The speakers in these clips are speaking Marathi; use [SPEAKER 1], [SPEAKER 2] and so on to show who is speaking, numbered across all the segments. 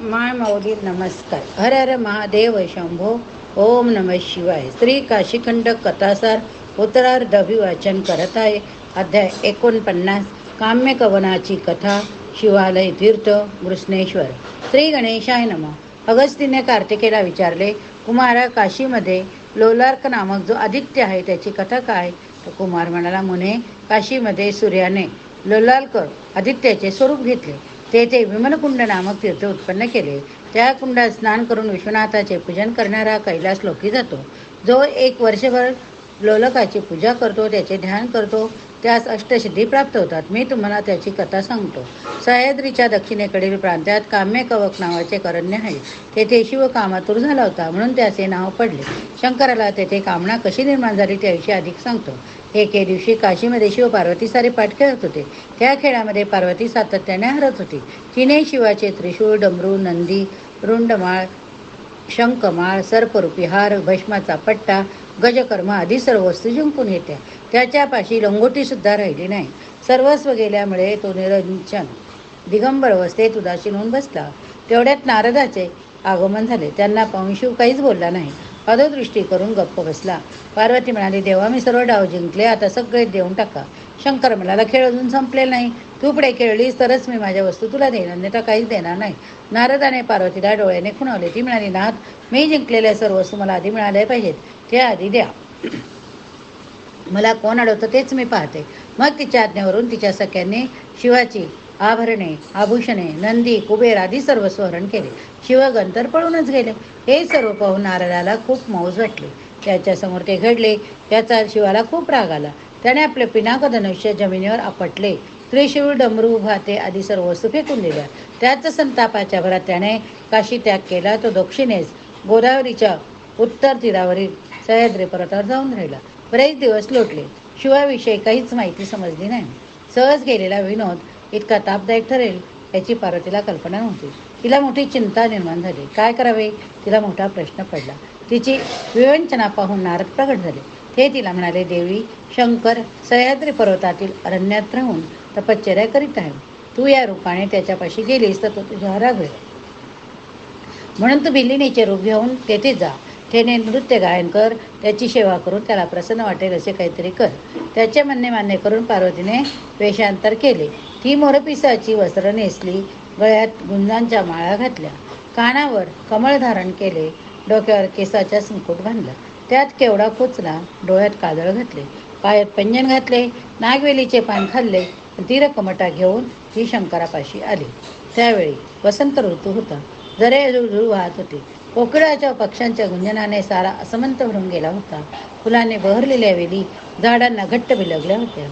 [SPEAKER 1] माय माऊली नमस्कार. हर हर महादेव शंभो. ओम नम शिवाय. श्री काशीखंड कथासार उत्तरार्ध अभिवाचन करत आहे. अध्याय एकोणपन्नास काम्य कवनाची कथा शिवालय तीर्थ घृष्णेश्वर श्री गणेशाय नम. अगस्तीने कार्तिकेला विचारले कुमारा काशीमध्ये लोलार्क नामक जो आदित्य आहे त्याची कथा काय? तर कुमार म्हणाला मुने काशीमध्ये सूर्याने लोलार्क आदित्याचे स्वरूप घेतले. तेथे विमलकुंड नामक तीर्थ उत्पन्न केले. त्या कुंडात स्नान करून विश्वनाथाचे पूजन करणारा कैलास लोकी जातो. जो एक वर्षभर लोलकाची पूजा करतो त्याचे ध्यान करतो त्यास अष्टसिद्धी प्राप्त होतात. मी तुम्हाला त्याची कथा सांगतो. सह्याद्रीच्या दक्षिणेकडील प्रांतात काम्य कवक नावाचे करण्य आहे. तेथे शिव कामातूर झाला होता म्हणून त्याचे नाव पडले. शंकराला तेथे कामना कशी निर्माण झाली त्याविषयी अधिक सांगतो. एके दिवशी काशीमध्ये शिव पार्वती सारे पाठ खेळत होते. त्या खेळामध्ये पार्वती सातत्याने हरत होती. तिने शिवाचे त्रिशूळ डमरू नंदी रुंडमाळ शंखमाळ सर्परूपी हार भस्माचा पट्टा गजकर्म आदी सर्व वस्तू जिंकून येत्या त्याच्यापाशी लंगोटीसुद्धा राहिली नाही. सर्वस्व गेल्यामुळे तो निरंजन दिगंबर अवस्थेत उदासीन होऊन बसला. तेवढ्यात नारदाचे आगमन झाले. त्यांना पाहून शिव काहीच बोलला नाही. अधोदृष्टी करून गप्प बसला. पार्वती म्हणाली देवा मी सर्व डाव जिंकले आता सगळे देऊन टाका. शंकर म्हणाला खेळ अजून संपले नाही. तू पुढे खेळलीस तरच मी माझ्या वस्तू तुला देईन अन्यथा काहीच देणार नाही. नारदाने पार्वतीला डोळ्याने खुणवले. ती म्हणाली नाथ मी जिंकलेल्या सर्व वस्तू मला आधी मिळाल्या पाहिजेत. त्या आधी द्या. मला कोण अडवतं तेच मी पाहते. मग तिच्या आज्ञेवरून तिच्या सख्यांनी शिवाची आभरणे आभूषणे नंदी कुबेर आदी सर्व हरण केले. शिवगंतर पळूनच गेले. हे सर्व पाहून नारदाला खूप मौज वाटली. त्याच्यासमोर ते घडले. याचा शिवाला खूप राग आला. त्याने आपले पिनाक धनुष्य जमिनीवर आपटले. त्रिशूळ डमरू भाते आदी सर्व वस्तू फेकून दिल्या. त्याच संतापाच्या भरात त्याने काशी त्याग केला. तो दक्षिणेस गोदावरीच्या उत्तर तीरावरील सह्याद्री पर्वतावर जाऊन राहिला. बरेच दिवस लोटले. शिवाविषयी काहीच माहिती समजली नाही. सहज गेलेला विनोद इतका तापदायक ठरेल याची पार्वतीला कल्पना नव्हती. तिला मोठी चिंता निर्माण झाली. काय करावे? तिला मोठा प्रश्न पडला. तिची विवंचना पाहून नारद प्रगट झाले. ते तिला म्हणाले देवी शंकर सह्याद्री पर्वतातील अरण्यात राहून तपश्चर्या करीत आहे. तू या रूपाने त्याच्यापाशी गेलीस तर तो तुझ्या रागवेल म्हणून तू बिल्लिनीचे रूप घेऊन तेथे जा. त्याने नृत्य गायन कर. त्याची सेवा करून त्याला प्रसन्न वाटेल असे काहीतरी कर. त्याचे म्हणणे मान्य करून पार्वतीने वेषांतर केले. ती मोरपिसाची वस्त्र नेसली गळ्यात गुंजांच्या माळा घातल्या. कानावर कमळ धारण केले. डोक्यावर केसाच्या संकोट बांधला. त्यात केवडा कोचला डोळ्यात काजळ घातले. पायात पंजन घातले नागवेलीचे पान खाल्ले तीरकमटा घेऊन ती शंकरापाशी आली. त्यावेळी वसंत ऋतू होता. जरे झुळझुळ वाहत होते. कोकिळाच्या पक्ष्यांच्या गुंजनाने सारा असमंत भरून गेला होता. फुलाने बहरलेल्या वेली झाडांना घट्ट बिलगल्या होत्या.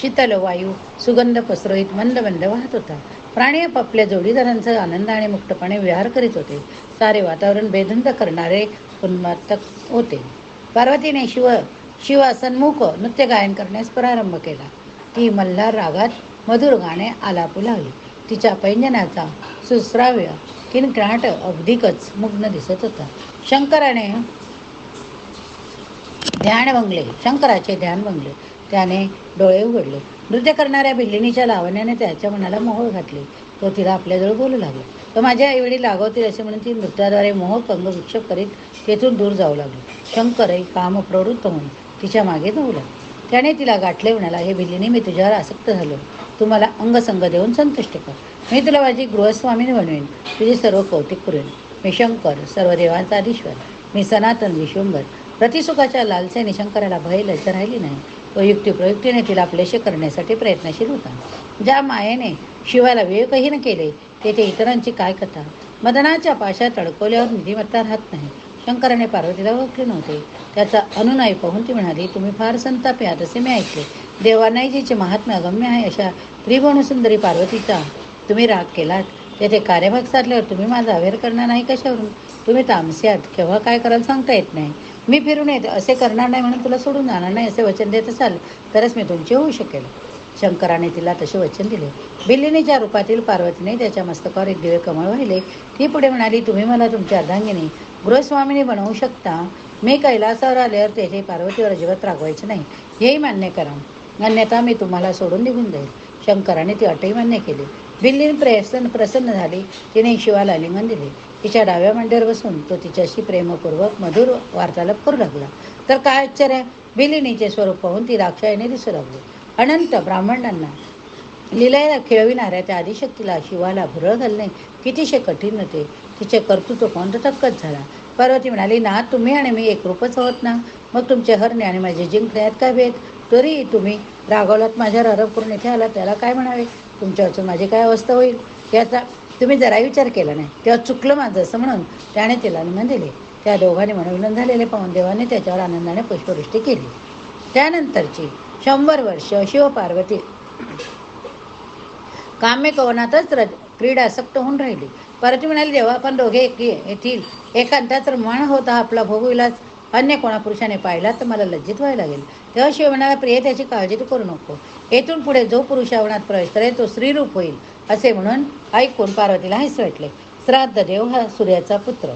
[SPEAKER 1] शीतल वायू सुगंध पसरोहित मंद मंद वाहत होता. प्राणी आपापल्या जोडीदारांचा आनंद आणि मुक्तपणे विहार करीत होते. सारे वातावरण बेधुंद करणारे उन्मातक होते. पार्वतीने शिव शिवासनमुख नृत्य गायन करण्यास प्रारंभ केला. ती मल्हार रागात मधुर गाणे आलापू लागली तिच्या पैंजनाचा सुश्राव्य किनकिनाट अगदीकच मुग्न दिसत होता. शंकराने ध्यान भंगले. शंकराचे ध्यान भंगले. त्याने डोळे उघडले. नृत्य करणाऱ्या बिल्लिनीच्या लावण्याने त्याच्या मनाला मोहोळ घातली. तो तिला आपल्याजवळ बोलू लागला. तो माझ्या आईवडील लागवतील असे म्हणून ती नृत्याद्वारे मोह अंग विक्षेप करीत तेथून दूर जाऊ लागली. शंकरही काम प्रवृत्त होऊन तिच्यामागे धावला त्याने तिला गाठले म्हणाला हे बिल्लिनी मी तुझ्यावर आसक्त झालो. तू मला अंगसंग देऊन संतुष्ट कर. मी तुला माझी गृहस्वामीने बनवेन. तुझे सर्व कौतिक करेन मी शंकर सर्व देवांचा अधीश्वर. मी सनातन विश्वंभर प्रतिसुखाच्या लालसेने शंकराला भय लज्जा राहिली नाही. व युक्तिप्रयुक्तीने तिला आपल्याशी करण्यासाठी प्रयत्नशील होता. ज्या मायेने शिवाला विवेकहीन केले तेथे इतरांची काय कथा? मदनाच्या पाशात अडकवल्यावर निधिमत्ता राहत नाही. शंकराने पार्वतीला ओळखले नव्हते. त्याचा अनुनय पाहून ती म्हणाली तुम्ही फार संताप आहात असे मी ऐकले. देवानाईजीचे महात्म्य अगम्य आहे अशा त्रिभुवनसुंदरी पार्वतीचा तुम्ही राग केलात. तेथे कार्यभाग साधल्यावर तुम्ही माझा अवेअर करणार नाही कशावरून? तुम्ही तामसी आहात. केव्हा काय कराल सांगता येत नाही. मी फिरून येत. असे करणार नाही म्हणून तुला सोडून जाणार नाही. असे वचन देत असाल तरच मी तुमचे होऊ शकेल. शंकराने तिला तसे वचन दिले. बिल्लीने ज्या रूपातील पार्वतीने त्याच्या मस्तकावर एक दिवे कमळ वाहिले ती पुढे म्हणाली तुम्ही मला तुमच्या अर्धांगिनी गृहस्वामिनी बनवू शकता. मी कैलासावर आल्यावर तेथे पार्वतीवर अजिबात रागवायचे नाही. हेही मान्य करा. अन्यथा मी तुम्हाला सोडून निघून जाईल. शंकराने ती अटही मान्य केली. बिल्लीन प्रसन्न प्रसन्न झाली. तिने शिवाला लिंगन दिले. तिच्या डाव्या मांडीवर बसून तो तिच्याशी प्रेमपूर्वक मधुर वार्तालाप करू लागला. तर काय आश्चर्य? बिलिनीचे स्वरूप पाहून ती राक्षायने दिसू लागली. अनंत ब्राह्मणांना लिलायला खेळविणाऱ्या त्या आदिशक्तीला शिवाला भुरळ घालणे कितीशे कठीण होते. तिचे कर्तृत्व पाहून तो थक्कच झाला. पार्वती म्हणाली ना तुम्ही आणि मी एकरूपच आहोत ना? मग तुमचे हरणे आणि माझे जिंकण्यात काय भेद? तरी तुम्ही रागवलात माझ्यावर आरोप करून इथे आला त्याला काय म्हणावे? तुमच्या माझी काय अवस्था होईल? याचा तुम्ही जरा विचार केला नाही. तेव्हा चुकलं माझं असं म्हणून त्याने तिला निमन दिले. त्या दोघांनी मनोविलन झालेले पाहून देवाने त्याच्यावर आनंदाने पुष्पवृष्टी केली. त्यानंतरची शंभर वर्ष शिवपार्वती काम्य कवनातच र क्रीडासक्त होऊन राहिली. पार्वती म्हणाली देवा आपण दोघे एक येथील एकांतात रममाण होता आपला भोगविलास अन्य कोणा पुरुषाने पाहिला तर मला लज्जित व्हायला लागेल. तेव्हा म्हणाला प्रिय त्याची काळजी तू करू नको. येथून पुढे जो पुरुष आवणात प्रवेश करेल तो स्त्रीरूप होईल. असे म्हणून ऐकून पार्वतीला हेच वाटले. श्राद्ध देव हा सूर्याचा पुत्र.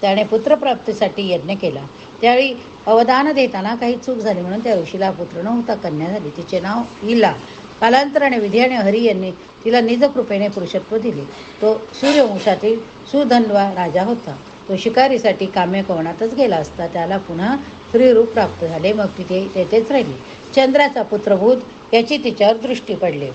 [SPEAKER 1] त्याने पुत्रप्राप्तीसाठी यज्ञ केला. त्यावेळी अवदान देताना काही चूक झाली म्हणून त्या ऋषीला पुत्र नव्हता कन्या झाली. तिचे नाव इला. कालांतराने विधी आणि हरी यांनी तिला निजकृपेने पुरुषत्व दिले. तो सूर्यवंशातील सुधन्वा राजा होता. तो शिकारीसाठी कामे कोवणातच गेला असता त्याला पुन्हा स्त्रीरूप प्राप्त झाले. मग तिथे तेथेच राहिली. चंद्राचा पुत्रभूत याची तिच्यावर दृष्टी पडली.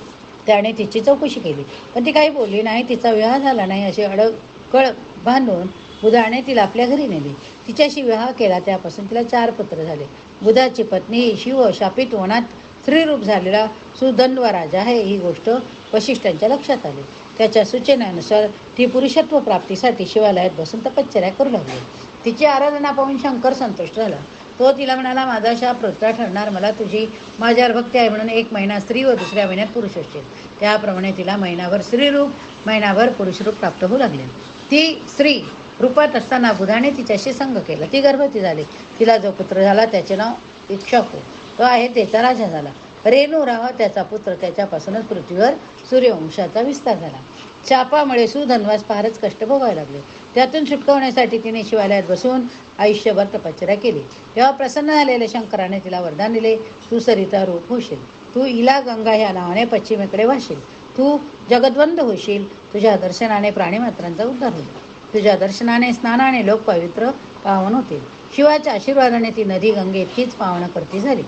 [SPEAKER 1] त्याने तिची चौकशी केली. पण ती काही बोलली नाही. तिचा विवाह झाला नाही अशी अडकळ बांधून बुधाने तिला आपल्या घरी नेली. तिच्याशी विवाह केला. त्यापासून तिला चार पुत्र झाले. बुधाची पत्नी ही शिव शापित वनात स्त्रीरूप झालेला सुदंडवा राजा आहे. ही गोष्ट वशिष्ठांच्या लक्षात आली. त्याच्या सूचनेनुसार ती पुरुषत्व प्राप्तीसाठी शिवालयात बसून तपश्चर्या करू लागली. तिची आराधना पाहून शंकर संतुष्ट झाला. तो तिला म्हणाला माझा शाप वृत्ता ठरणार मला तुझी माझ्यावर भक्ती आहे म्हणून एक महिना स्त्री व दुसऱ्या महिन्यात पुरुष असतील. त्याप्रमाणे तिला महिनाभर स्त्रीरूप महिनाभर पुरुषरूप प्राप्त होऊ लागले. ती स्त्री रूपात असताना बुधाने तिच्याशी संग केला. ती गर्भवती झाली. तिला जो पुत्र झाला त्याचे नाव इक्षाकू तो आहे त्याचा राजा झाला. रेणू राहा त्याचा पुत्र त्याच्यापासूनच पृथ्वीवर सूर्यवंशाचा विस्तार झाला. शापामुळे सुधनवास फारच कष्ट भोगावे लागले. त्यातून सुटकवण्यासाठी तिने शिवालयात बसून आयुष्यभर तपश्चर्या केली. तेव्हा प्रसन्न झालेल्या शंकराने तिला वरदान दिले तू सरिता रूप होशील. तू इला गंगा या नावाने पश्चिमेकडे वाशील. तू जगद्वंद होशील. तुझ्या दर्शनाने प्राणीमात्रांचा उद्धार होईल. तुझ्या दर्शनाने स्नानाने लोक पवित्र पावन होतील. शिवाच्या आशीर्वादाने ती नदी गंगे इतकीच पावन करती झाली.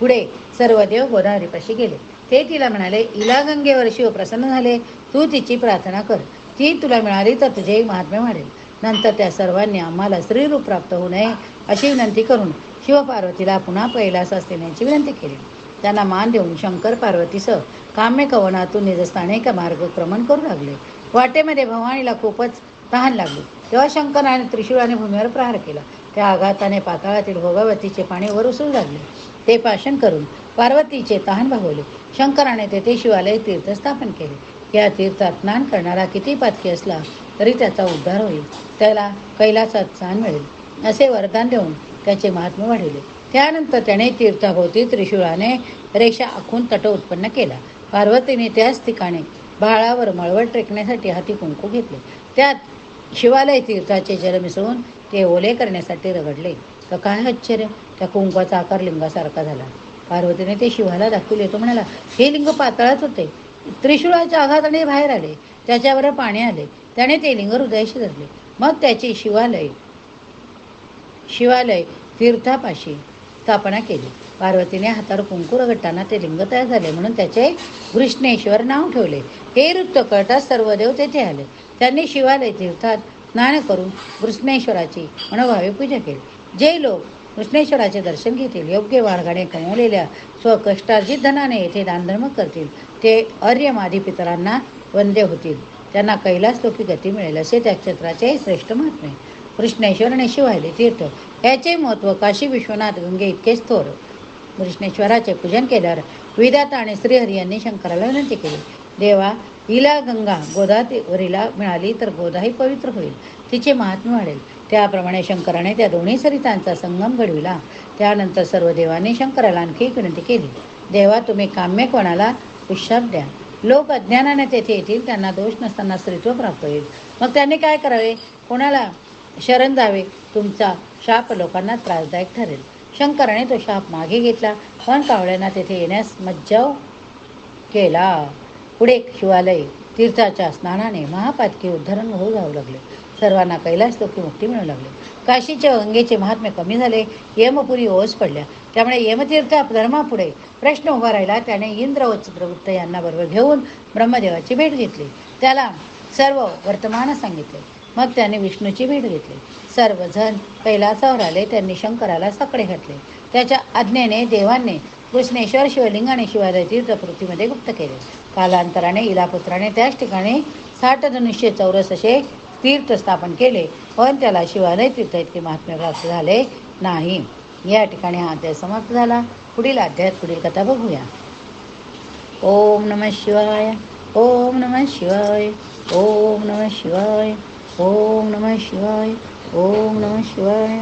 [SPEAKER 1] पुढे सर्व देव गोदावरीपाशी गेले. ते तिला म्हणाले इला गंगेवर शिव प्रसन्न झाले. तू तिची प्रार्थना कर. ती तुला मिळाली तर तुझे महात्म्य वाढेल. नंतर त्या सर्वांनी आम्हाला स्त्रीरूप प्राप्त होऊ नये अशी विनंती करून शिवपार्वतीला पुन्हा कैलासास देण्याची विनंती केली. त्यांना मान देऊन शंकर पार्वतीसह काम्य कवनातून निजस्थाने का मार्गक्रमण करू लागले. वाटेमध्ये भवानीला खूपच तहान लागली. तेव्हा शंकराने त्रिशूळाने भूमीवर प्रहार केला. त्या आघाताने पाताळातील भोगावतीचे पाणी वर उसळू लागले. ते पाषण करून पार्वतीचे तहान भागवले. शंकराने तेथे शिवालय तीर्थ स्थापन केले. या तीर्थात स्नान करणारा किती पातकी असला तरी त्याचा उद्धार होईल. त्याला कैलासात स्थान मिळेल. असे वरदान देऊन त्याचे महात्म्य वाढविले त्यानंतर त्याने तीर्थाभोवती त्रिशूळाने रेषा आखून तट उत्पन्न केला. पार्वतीने त्याच ठिकाणी बाळावर मळवट टेकण्यासाठी हाती कुंकू घेतले. त्यात शिवालय तीर्थाचे जल मिसळून ते ओले करण्यासाठी रगडले. तर काय आश्चर्य? त्या कुंकवाचा आकार लिंगासारखा झाला. पार्वतीने ते शिवाला दाखवले. तो म्हणाला हे लिंग पातळाच होते. त्रिशूळाच्या आघाताने बाहेर आले. त्याच्यावर पाणी आले. त्याने ते लिंग हृदयाशी धरले. मग त्याची शिवालय शिवालय तीर्थापाशी स्थापना केली. पार्वतीने हातावर कुंकू रगडताना ते लिंग तयार झाले. म्हणून त्याचे कृष्णेश्वर नाव ठेवले. हे वृत्त कळताच सर्व देव तेथे आले. त्यांनी शिवालय तीर्थात स्नान करून कृष्णेश्वराची मनोभावे पूजा केली. जे लोक कृष्णेश्वराचे दर्शन घेतील योग्य मार्गाने कमवलेल्या स्वकष्टार्जित धनाने येथे दानधर्म करतील ते आर्यमादी पितरांना वंदे होतील. त्यांना कैलास लोकी गती मिळेल असे त्या क्षेत्राचे श्रेष्ठ महात्मे कृष्णेश्वर आणि शिवायले तीर्थ. याचे महत्त्व काशी विश्वनाथ गंगे इतकेच थोर. कृष्णेश्वराचे पूजन केल्यावर विधाता आणि श्रीहरी यांनी शंकराला विनंती केली. देवा हिला गंगा गोदावरीला मिळाली तर गोदाही पवित्र होईल. तिचे महात्म्य वाढेल. त्याप्रमाणे शंकराने त्या दोन्ही सरितांचा संगम घडविला. त्यानंतर सर्व देवांनी शंकराला आणखी एक विनंती केली. देवा तुम्ही काम्य कोणाला उशाप द्या. लोक अज्ञानाने तेथे येतील त्यांना दोष नसताना स्त्रीत्व प्राप्त होईल. मग त्यांनी काय करावे? कोणाला शरण जावे तुमचा शाप लोकांना त्रासदायक ठरेल. शंकराने तो शाप मागे घेतला. पण कावळ्यांना तेथे येण्यास मज्जाव केला. पुढे शिवालय तीर्थाच्या स्नानाने महापातकी उद्धरण होऊ जाऊ लागले. सर्वांना कैलास लोकी मुक्ती मिळू लागली. काशीच्या गंगेचे महात्म्य कमी झाले यमपुरी ओस पडल्या. त्यामुळे यमतीर्थ धर्मापुढे प्रश्न उभा राहिला. त्याने इंद्र व चित्रगुप्त यांना बरोबर घेऊन ब्रह्मदेवाची भेट घेतली. त्याला सर्व वर्तमान सांगितले. मग त्याने विष्णूची भेट घेतली. सर्वजण कैलासावर आले. त्यांनी शंकराला साकडे घातले. त्याच्या आज्ञेने देवांनी कृष्णेश्वर शिवलिंगाने शिवालय तीर्थ पृथ्वीमध्ये गुप्त केले. कालांतराने इलापुत्राने त्याच ठिकाणी साठ धनुष्य चौरस असे तीर्थ स्थापन केले पण त्याला शिवालय तीर्थ इतके महात्म्य प्राप्त झाले नाही. या ठिकाणी हा अध्याय समाप्त झाला. पुढील अध्यायात पुढील कथा बघूया. ओम नम शिवाय ओम नम शिवाय ओम नम शिवाय ओम नम शिवाय ओम नम शिवाय.